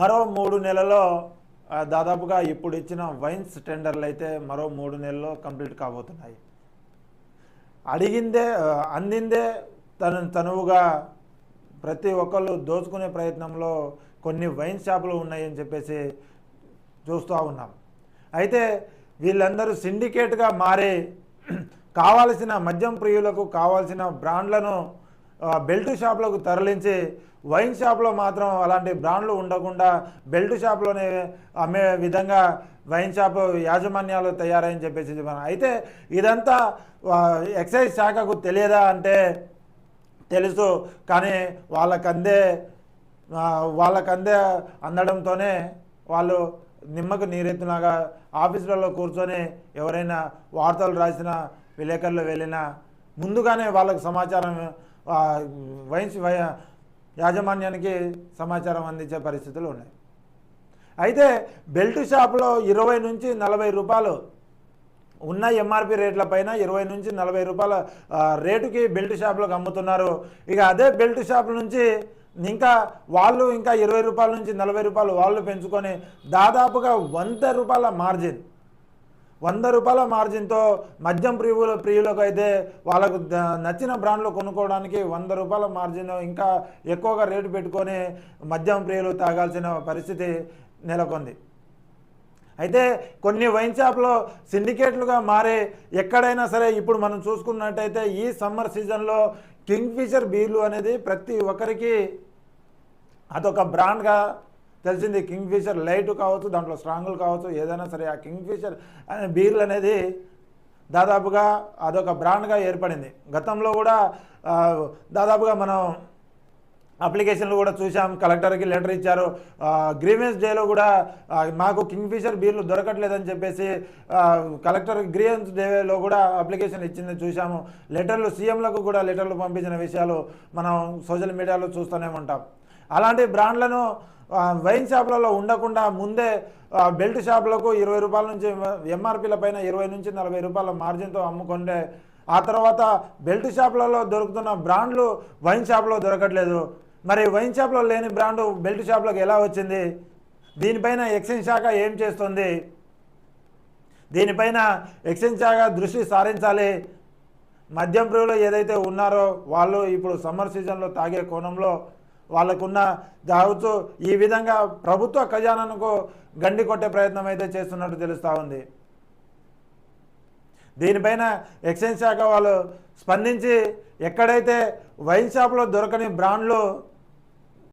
మరో మూడు నెలలో దాదాపుగా ఇప్పుడు ఇచ్చిన వైన్స్ టెండర్లు అయితే మరో మూడు నెలల్లో కంప్లీట్ కాబోతున్నాయి. అడిగిందే అందిందే తను తనువుగా ప్రతి ఒక్కళ్ళు దోచుకునే ప్రయత్నంలో కొన్ని వైన్ షాపులు ఉన్నాయని చెప్పేసి చూస్తూ ఉన్నాం. అయితే వీళ్ళందరూ సిండికేట్గా మారి కావాల్సిన మద్యం ప్రియులకు కావాల్సిన బ్రాండ్లను బెల్ట్ షాపులకు తరలించి వైన్ షాప్లో మాత్రం అలాంటి బ్రాండ్లు ఉండకుండా బెల్ట్ షాప్లోనే అమ్మే విధంగా వైన్ షాప్ యాజమాన్యాలు తయారని చెప్పేసి మనం అయితే ఇదంతా ఎక్సైజ్ శాఖకు తెలియదా అంటే తెలుసు కానీ వాళ్ళకందే వాళ్ళకందే అందడంతోనే వాళ్ళు నిమ్మకు నీరెత్తినాగా ఆఫీసులలో కూర్చొని ఎవరైనా వార్తలు రాసిన విలేకరులు వెళ్ళినా ముందుగానే వాళ్ళకు సమాచారం వైన్స్ వై యాజమాన్యానికి సమాచారం అందించే పరిస్థితులు ఉన్నాయి. అయితే బెల్ట్ షాప్లో ఇరవై నుంచి నలభై రూపాయలు ఉన్న ఎంఆర్పి రేట్ల పైన ఇరవై నుంచి నలభై రూపాయల రేటుకి బెల్ట్ షాపులకు అమ్ముతున్నారు. ఇక అదే బెల్ట్ షాప్ నుంచి ఇంకా వాళ్ళు ఇంకా ఇరవై రూపాయల నుంచి నలభై రూపాయలు వాళ్ళు పెంచుకొని దాదాపుగా వంద రూపాయల మార్జిన్ వంద రూపాయల మార్జిన్తో మద్యం ప్రియుల ప్రియులకు అయితే వాళ్ళకు నచ్చిన బ్రాండ్లు కొనుక్కోవడానికి వంద రూపాయల మార్జిన్ ఇంకా ఎక్కువగా రేటు పెట్టుకొని మద్యం ప్రియులు తాగాల్సిన పరిస్థితి నెలకొంది. అయితే కొన్ని వైన్ షాప్లో సిండికేట్లుగా మారే ఎక్కడైనా సరే ఇప్పుడు మనం చూసుకున్నట్టయితే ఈ సమ్మర్ సీజన్లో కింగ్ ఫిషర్ బీర్లు అనేది ప్రతి ఒక్కరికి అదొక బ్రాండ్గా తెలిసింది కింగ్ ఫిషర్ లైట్ కావచ్చు దాంట్లో స్ట్రాంగులు కావచ్చు ఏదైనా సరే ఆ కింగ్ ఫిషర్ అనే బీర్లు అనేది దాదాపుగా అదొక బ్రాండ్గా ఏర్పడింది. గతంలో కూడా దాదాపుగా మనం అప్లికేషన్లు కూడా చూసాం కలెక్టర్కి లెటర్ ఇచ్చారు. గ్రీవెన్స్ డేలో కూడా మాకు కింగ్ ఫిషర్ బీర్లు దొరకట్లేదని చెప్పేసి కలెక్టర్ గ్రీవెన్స్ డేలో కూడా అప్లికేషన్ ఇచ్చింది చూసాము లెటర్లు సీఎంలకు కూడా లెటర్లు పంపించిన విషయాలు మనం సోషల్ మీడియాలో చూస్తూనే ఉంటాం. అలాంటి బ్రాండ్లను వైన్ షాపులలో ఉండకుండా ముందే బెల్ట్ షాపులకు ఇరవై రూపాయల నుంచి ఎంఆర్పీల పైన ఇరవై నుంచి నలభై రూపాయల మార్జిన్తో అమ్ముకుంటే ఆ తర్వాత బెల్ట్ షాపులలో దొరుకుతున్న బ్రాండ్లు వైన్ షాప్లో దొరకట్లేదు. మరి వైన్ షాప్లో లేని బ్రాండు బెల్ట్ షాప్లోకి ఎలా వచ్చింది? దీనిపైన ఎక్సైజ్ శాఖ ఏం చేస్తుంది? దీనిపైన ఎక్సైజ్ శాఖ దృష్టి సారించాలి. మద్యం ప్రియులు ఏదైతే ఉన్నారో వాళ్ళు ఇప్పుడు సమ్మర్ సీజన్లో తాగే కోణంలో వాళ్ళకున్న కావచ్చు ఈ విధంగా ప్రభుత్వ ఖజానాకు గండి కొట్టే ప్రయత్నం అయితే చేస్తున్నట్టు తెలుస్తూ ఉంది. దీనిపైన ఎక్సైజ్ శాఖ వాళ్ళు స్పందించి ఎక్కడైతే వైన్ షాప్లో దొరకని బ్రాండ్లు